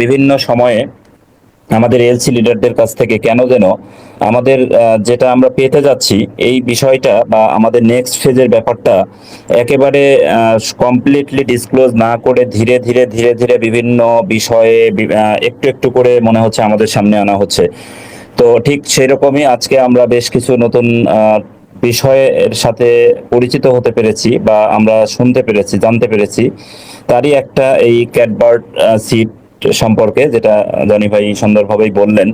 বিভিন্ন সময়ে আমাদের এলসি লিডারদের কাছ থেকে কেন যেন আমাদের যেটা আমরা পেতে যাচ্ছি, এই বিষয়টা বা আমাদের নেক্সট ফেজের ব্যাপারটা একেবারে কমপ্লিটলি ডিসক্লোজ না করে ধীরে ধীরে ধীরে ধীরে বিভিন্ন বিষয়ে একটু একটু করে মনে হচ্ছে আমাদের সামনে আনা হচ্ছে। তো ঠিক সেরকমই আজকে আমরা বেশ কিছু নতুন বিষয়ের সাথে পরিচিত হতে পেরেছি বা আমরা শুনতে পেরেছি, জানতে পেরেছি। তারই একটা এই ক্যাটবার্ড সিট সম্পর্কে, যেটা জনি ভাই সুন্দরভাবেই বললেন।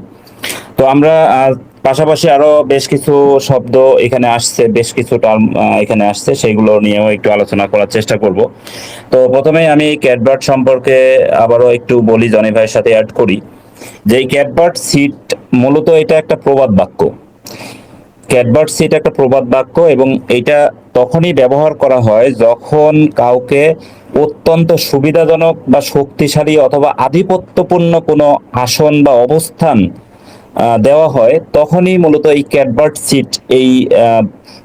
তো আমরা পাশাপাশি আরও বেশ কিছু শব্দ এখানে আসছে, বেশ কিছু টার্ম এখানে আসছে, সেগুলো নিয়েও একটু আলোচনা করার চেষ্টা করব। তো প্রথমে আমি ক্যাটবার্ড সম্পর্কে আবারও একটু বলি, জনি ভাইয়ের সাথে অ্যাড করি। যে ক্যাটবার্ড সিট মূলত এটা একটা প্রবাদ বাক্য। ক্যাটবার্ড সিট একটা প্রবাদ বাক্য এবং এটা তখনই ব্যবহার করা হয় যখন কাউকে অত্যন্ত সুবিধাজনক বা শক্তিশালী অথবা আধিপত্যপূর্ণ কোনো আসন বা অবস্থান দেওয়া হয়, তখনই মূলত এই ক্যাটবার্ড সিট এই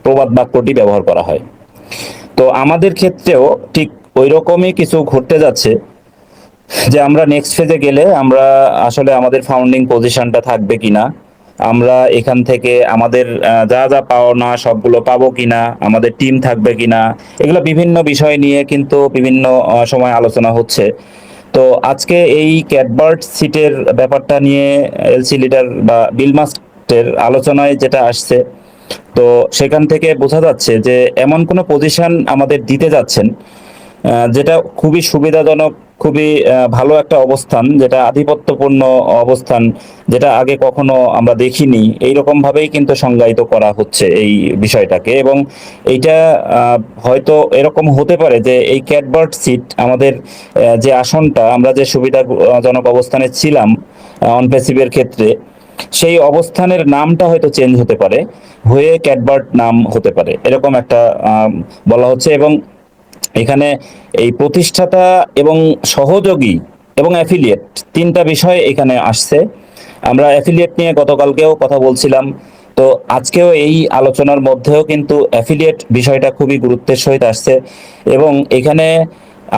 প্রবাদ বাক্যটি ব্যবহার করা হয়। তো আমাদের ক্ষেত্রেও ঠিক ওই রকমই কিছু ঘটতে যাচ্ছে যে আমরা নেক্সট ফেজে গেলে আমরা আসলে আমাদের ফাউন্ডিং পজিশনটা থাকবে কিনা। আমরা এখান থেকে আমাদের যা যা পাওনা সবগুলো পাবো কিনা, আমাদের টিম থাকবে কিনা, এগুলো বিভিন্ন বিষয় নিয়ে কিন্তু বিভিন্ন সময় আলোচনা হচ্ছে। তো আজকে এই ক্যাটবার্ড সিটের ব্যাপারটা নিয়ে এলসি লিডার বা বিলমাস্টের আলোচনায় যেটা আসছে, তো সেখান থেকে বোঝা যাচ্ছে যে এমন কোনো পজিশন আমাদের দিতে যাচ্ছেন যেটা খুবই সুবিধাজনক খুবই ভালো একটা অবস্থান, যেটা আধিপত্যপূর্ণ অবস্থান, যেটা আগে কখনো আমরা দেখিনি। এইরকম ভাবেই কিন্তু সংজ্ঞায়িত করা হচ্ছে এই বিষয়টাকে। এবং এইটা হয়তো এরকম হতে পারে যে এই ক্যাটবার্ড সিট আমাদের যে আসনটা, আমরা যে সুবিধাজনক অবস্থানে ছিলাম অন প্যাসিভের ক্ষেত্রে, সেই অবস্থানের নামটা হয়তো চেঞ্জ হতে পারে, হয়ে ক্যাটবার্ড নাম হতে পারে, এরকম একটা বলা হচ্ছে। এবং এখানে এই প্রতিষ্ঠাতা এবং সহযোগী এবং অ্যাফিলিয়েট তিনটা বিষয় এখানে আসছে। আমরা অ্যাফিলিয়েট নিয়ে গতকালকেও কথা বলছিলাম। তো আজকেও এই আলোচনার মধ্যেও কিন্তু অ্যাফিলিয়েট বিষয়টা খুবই গুরুত্বের সহিত আসছে এবং এখানে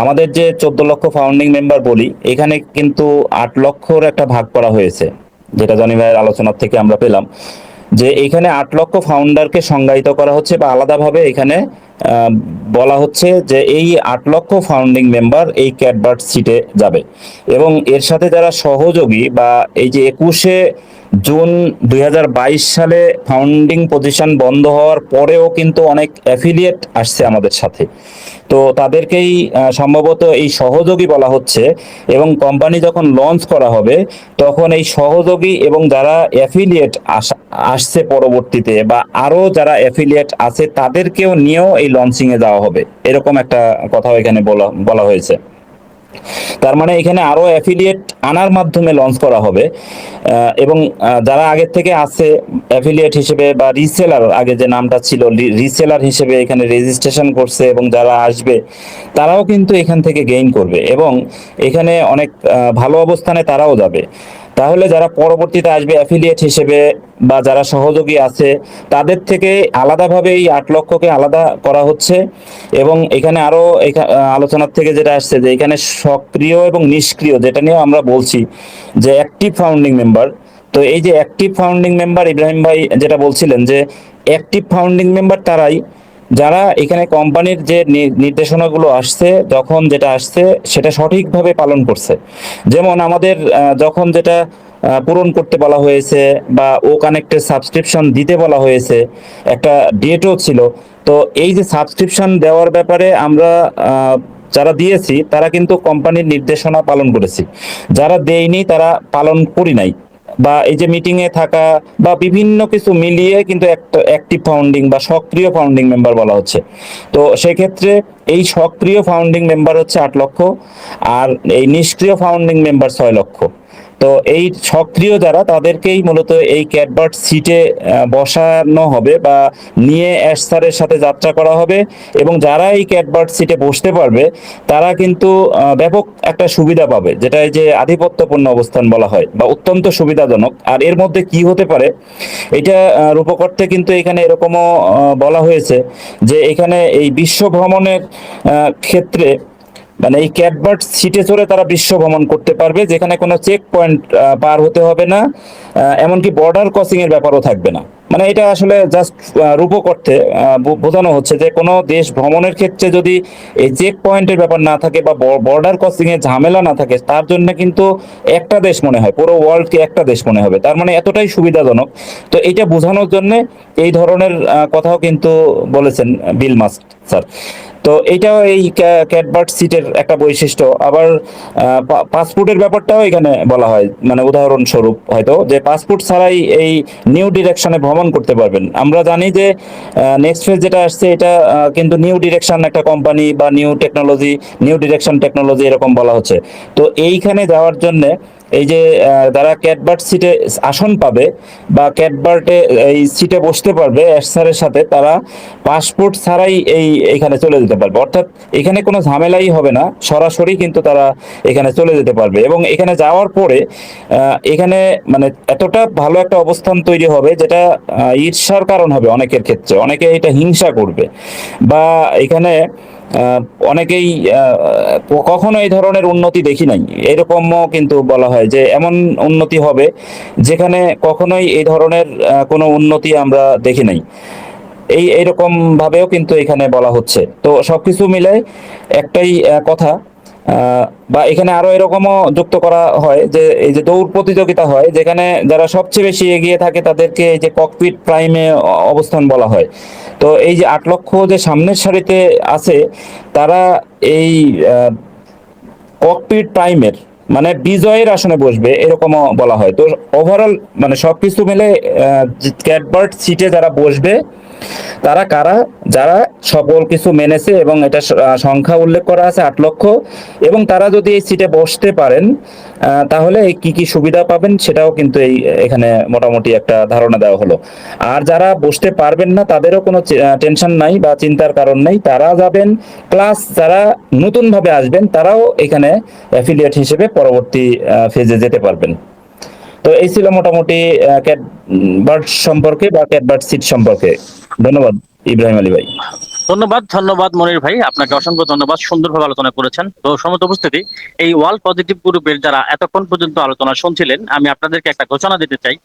আমাদের যে চোদ্দ লক্ষ ফাউন্ডিং মেম্বার বলি, এখানে কিন্তু আট লক্ষর একটা ভাগ করা হয়েছে, যেটা জনি ভাইয়ের আলোচনার থেকে আমরা পেলাম। যে এখানে আট লক্ষ ফাউন্ডারকে সংজ্ঞায়িত করা হচ্ছে বা আলাদাভাবে এখানে বলা হচ্ছে যে এই আট লক্ষ ফাউন্ডিং মেম্বার এই ক্যাটবার্ড সিটে যাবে। এবং এর সাথে যারা সহযোগী বা এই যে একুশে জুন দুই হাজার বাইশ সালে ফাউন্ডিং পজিশন বন্ধ হওয়ার পরেও কিন্তু অনেক অ্যাফিলিয়েট আসছে আমাদের সাথে। তো তাদেরকেই সম্ভবত এই সহযোগী বলা হচ্ছে এবং কোম্পানি যখন লঞ্চ করা হবে, তখন এই সহযোগী এবং যারা অ্যাফিলিয়েট আসা, আসছে পরবর্তীতে বা আরও যারা অ্যাফিলিয়েট আছে, তাদেরকেও নিয়েও এই লঞ্চিং এ যাওয়া হবে। এরকম একটা কথাও এখানে বলা বলা হয়েছে। তার মানে এখানে আরও অ্যাফিলিয়েট আনার মাধ্যমে লঞ্চ করা হবে। এবং যারা আগের থেকে আছে অ্যাফিলিয়েট হিসেবে বা রিসেলার আগে যে নামটা ছিল রিসেলার হিসেবে এখানে রেজিস্ট্রেশন করছে এবং যারা আসবে, তারাও কিন্তু এখান থেকে গেইন করবে। এবং এখানে অনেক ভালো অবস্থানে তারাও যাবে। তাহলে যারা পরবর্তীতে আসবে অ্যাফিলিয়েট হিসেবে বা যারা সহযোগী আছে, তাদের থেকে আলাদাভাবে এই আট লক্ষকে আলাদা করা হচ্ছে। এবং এখানে আরও আলোচনার থেকে যেটা আসছে যে এখানে সক্রিয় এবং নিষ্ক্রিয় যেটা নিয়ে আমরা বলছি যে অ্যাক্টিভ ফাউন্ডিং মেম্বার তো এই যে অ্যাক্টিভ ফাউন্ডিং মেম্বার ইব্রাহিম ভাই যেটা বলছিলেন যে অ্যাক্টিভ ফাউন্ডিং মেম্বার তারাই যারা এখানে কোম্পানির যে নির্দেশনাগুলো আসছে, যখন যেটা আসছে, সেটা সঠিকভাবে পালন করছে। যেমন আমাদের যখন যেটা পূরণ করতে বলা হয়েছে বা ও কানেক্টের সাবস্ক্রিপশন দিতে বলা হয়েছে, একটা ডেটও ছিল। তো এই যে সাবস্ক্রিপশন দেওয়ার ব্যাপারে আমরা যারা দিয়েছি, তারা কিন্তু কোম্পানির নির্দেশনা পালন করেছি। যারা দেয়নি, তারা পালন করি নাই। বা এই যে মিটিং এ থাকা বা বিভিন্ন কিছু মিলিয়ে কিন্তু একটা অ্যাক্টিভ ফাউন্ডিং বা সক্রিয় ফাউন্ডিং মেম্বার বলা হচ্ছে। তো সেক্ষেত্রে এই সক্রিয় ফাউন্ডিং মেম্বার হচ্ছে আট লক্ষ আর এই নিষ্ক্রিয় ফাউন্ডিং মেম্বার ছয় লক্ষ। তো এই সক্রিয় যারা, তাদেরকেই মূলত এই ক্যাটবার্ড সিটে বসানো হবে বা নিয়ে অ্যাশ স্যারের সাথে যাত্রা করা হবে। এবং যারা এই ক্যাটবার্ড সিটে বসতে পারবে, তারা কিন্তু ব্যাপক একটা সুবিধা পাবে যেটা এই যে আধিপত্যপূর্ণ অবস্থান বলা হয় বা অত্যন্ত সুবিধাজনক। আর এর মধ্যে কি হতে পারে, এটা রূপকর্তে কিন্তু এখানে এরকমও বলা হয়েছে যে এখানে এই বিশ্ব ভ্রমণের ক্ষেত্রে মানে এই ক্যাটবার্ড সিটে চড়ে তারা বিশ্ব ভ্রমণ করতে পারবে, যেখানে কোনো চেক পয়েন্ট পার হতে হবে না এমনকি বর্ডার ক্রসিং এর ব্যাপারও থাকবে না। মানে এটা আসলে জাস্ট রূপক অর্থে বোঝানো হচ্ছে যে কোনো দেশ ভ্রমণের ক্ষেত্রে যদি এই চেক পয়েন্টের ব্যাপার না থাকে বা বর্ডার ক্রসিং এর ঝামেলা না থাকে, তার জন্য কিন্তু একটা দেশ মনে হয়, পুরো ওয়ার্ল্ডকে একটা দেশ মনে হবে। তার মানে এতটাই সুবিধাজনক। তো এটা বোঝানোর জন্য এই ধরনের কথাও কিন্তু বলেছেন বিল মাস্ক স্যার। তো এইটাও এই ক্যাটবার্ড সিটের একটা বৈশিষ্ট্য। আবার পাসপোর্টের ব্যাপারটাও এখানে বলা হয় মানে উদাহরণস্বরূপ হয়তো, যে পাসপোর্ট ছাড়াই এই নিউ ডিরেকশনে ভ্রমণ করতে পারবেন। আমরা জানি যে নেক্সট ফেজ যেটা আসছে, এটা কিন্তু নিউ ডিরেকশন একটা কোম্পানি বা new technology, new direction technology এরকম বলা হচ্ছে। তো এইখানে যাওয়ার জন্য এই যে তারা ক্যাটবার্ট সিটে আসন পাবে বা ক্যাটবার্টে, এই সিটে বসতে পারবে এসসারের সাথে, তারা পাসপোর্ট ছাড়াই এই, এখানে চলে যেতে পারবে। অর্থাৎ এখানে কোনো ঝামেলাই হবে না, সরাসরি কিন্তু তারা এখানে চলে যেতে পারবে। এবং এখানে যাওয়ার পরে এখানে মানে এতটা ভালো একটা অবস্থান তৈরি হবে যেটা ঈর্ষার কারণ হবে অনেকের ক্ষেত্রে। অনেকে এটা হিংসা করবে। বা এখানে অনেকেই কখনো এই ধরনের উন্নতি দেখি নাই। এরকমও কিন্তু বলা হয় যে এমন উন্নতি হবে যেখানে কখনোই এই ধরনের কোনো উন্নতি আমরা দেখি নাই। এই, এইরকম ভাবেও কিন্তু এখানে বলা হচ্ছে। তো সবকিছু মিলে একটাই কথা বা এখানে আরও এরকমও যুক্ত করা হয় যে, এই যে দৌড় প্রতিযোগিতা হয়, যেখানে যারা সবচেয়ে বেশি এগিয়ে থাকে তাদেরকে এই যে ককপিট প্রাইমে অবস্থান বলা হয়। তো এই যে আট লক্ষ যে সামনের সারিতে আছে, তারা এই ককপিট প্রাইমের মানে বিজয়ের আসনে বসবে, এরকমও বলা হয়। তো ওভারঅল মানে সবকিছু মিলে ক্যাটবার্ড সিটে যারা বসবে, তারা কারা? যারা সকল কিছু মেনেছে এবং এটা সংখ্যা উল্লেখ করা আছে আট লক্ষ। এবং তারা যদি এই সিটে বসতে পারেন তাহলে কি কি সুবিধা পাবেন সেটাও কিন্তু এই, এখানে মোটামুটি একটা ধারণা দেওয়া হলো। আর যারা বসতে পারবেন না, তাদেরও কোনো টেনশন নাই বা চিন্তার কারণ নেই। তারা যাবেন, প্লাস যারা নতুন ভাবে আসবেন, তারাও এখানে অ্যাফিলিয়েট হিসেবে পরবর্তী ফেজে যেতে পারবেন। তো এই ছিল মোটামুটি ক্যাট বার্ড সম্পর্কে বা ক্যাট বার্ড সিট সম্পর্কে। ধন্যবাদ, ইব্রাহিম আলী ভাই। ধন্যবাদ ধন্যবাদ মনির ভাই। আপনাকে অসংখ্য ধন্যবাদ, সুন্দরভাবে আলোচনা করেছেন। তো সমত উপস্থিতি, এই ওয়ার্ল্ড পজিটিভ গ্রুপের যারা এতক্ষণ পর্যন্ত আলোচনা শুনছিলেন, আমি আপনাদেরকে একটা ঘোষণা দিতে চাই।